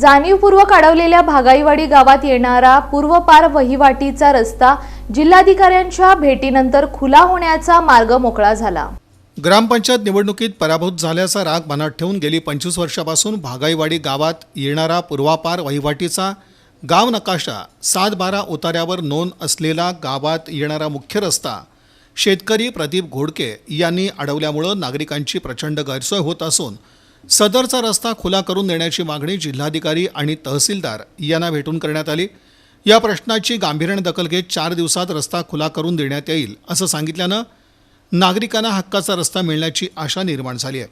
जाणीवपूर्वक अडवलेल्या भागाईवाडी गावात येणारा पूर्वपार वहिवाटीचा रस्ता जिल्हाधिकाऱ्यांच्या भेटीनंतर खुला होण्याचा मार्ग मोकळा झाला. ग्रामपंचायत निवडणुकीत पराभूत झाल्याचा राग मनात ठेवून गेली पंचवीस वर्षापासून भागाईवाडी गावात येणारा पूर्वापार वहिवाटीचा गाव नकाशा सात बारा उतार्यावर नोंद असलेला गावात येणारा मुख्य रस्ता शेतकरी प्रदीप घोडके यांनी अडवल्यामुळं नागरिकांची प्रचंड गैरसोय होत असून सदरचा रस्ता खुला करून देण्याची मागणी जिल्हाधिकारी आणि तहसीलदार यांना भेटून करण्यात आली. या प्रश्नाची गांभीर्याने दखल घेत चार दिवसात रस्ता खुला करून देण्यात येईल असं सांगितल्यानं नागरिकांना हक्काचा रस्ता मिळण्याची आशा निर्माण झाली आहे.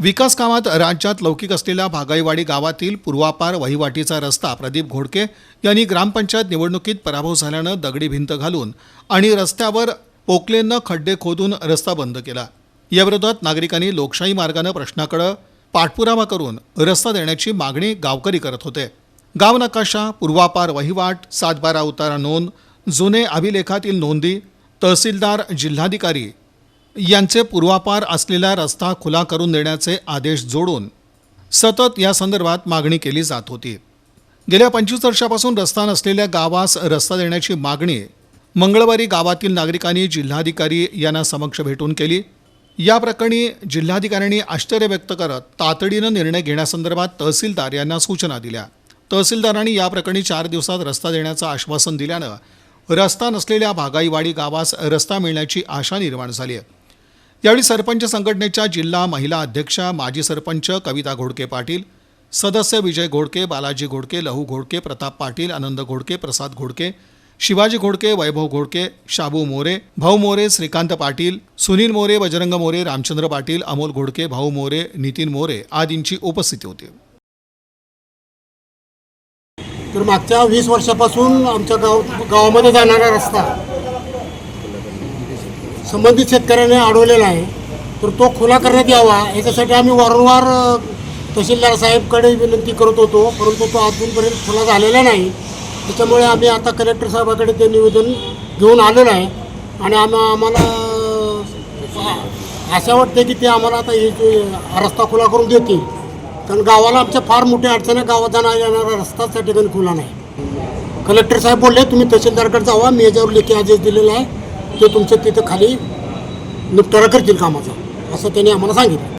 विकास कामात राज्यात लौकिक असलेल्या भागाईवाडी गावातील पूर्वापार वहिवाटीचा रस्ता प्रदीप घोडके यांनी ग्रामपंचायत निवडणुकीत पराभव झाल्यानं दगडी भिंत घालून आणि रस्त्यावर पोकलेनं खड्डे खोदून रस्ता बंद केला. याविरोधात नागरिकांनी लोकशाही मार्गानं प्रश्नाकडं पाठपुरावा करून रस्ता देण्याची मागणी गावकरी करत होते. गाव नकाशा पूर्वापार वहिवाट सातबारा उतारा नोंद जुने अभिलेखातील नोंदी तहसीलदार जिल्हाधिकारी यांचे पूर्वापार असलेला रस्ता खुला करून देण्याचे आदेश जोडून सतत या संदर्भात मागणी केली जात होती. गेल्या पंचवीस वर्षापासून रस्ता नसलेल्या गावास रस्ता देण्याची मागणी मंगळवारी गावातील नागरिकांनी जिल्हाधिकारी यांना समक्ष भेटून केली. या प्रकरणी जिल्हाधिकाऱ्यांनी आश्चर्य व्यक्त करत तातडीनं निर्णय घेण्यासंदर्भात तहसीलदार यांना सूचना दिल्या. तहसीलदारांनी या प्रकरणी चार दिवसात रस्ता देण्याचं आश्वासन दिल्यानं रस्ता नसलेल्या भागाईवाडी गावास रस्ता मिळण्याची आशा निर्माण झाली आहे. यावेळी सरपंच संघटनेच्या जिल्हा महिला अध्यक्षा माजी सरपंच कविता घोडके पाटील सदस्य विजय घोडके बालाजी घोडके लहू घोडके प्रताप पाटील आनंद घोडके प्रसाद घोडके शिवाजी घोडके वैभव घोडके शाबू मोरे भाऊ मोरे श्रीकांत पाटील सुनील मोरे बजरंग मोरे रामचंद्र पाटील अमोल घोडके भाऊ मोरे नितीन मोरे आदींची उपस्थिती होती. तर मागच्या वीस वर्षापासून आमच्या गाव गावामध्ये जाणारा रस्ता संबंधित शेतकऱ्याने अडवलेला आहे. तर तो खुला करण्यात यावा. याच्यासाठी आम्ही वारंवार तहसीलदार साहेबकडे विनंती करत होतो परंतु तो अजूनपर्यंत खुला झालेला नाही. त्याच्यामुळे आम्ही आता कलेक्टर साहेबाकडे ते निवेदन घेऊन आलेलं आहे. आणि आम्हा आम्हाला असं आशा वाटते की ते आम्हाला आता हे रस्ता खुला करून देतील. कारण गावाला आमच्या फार मोठ्या आहे गावात जाणार येणारा रस्ताच त्या ठिकाणी खुला नाही. कलेक्टर साहेब बोलले तुम्ही तहसीलदारकडे जावा. मी याच्यावर लेखी आदेश दिलेला आहे. ते तुमच्या तिथं खाली निपटारा करतील कामाचा. असं त्यांनी आम्हाला सांगितलं.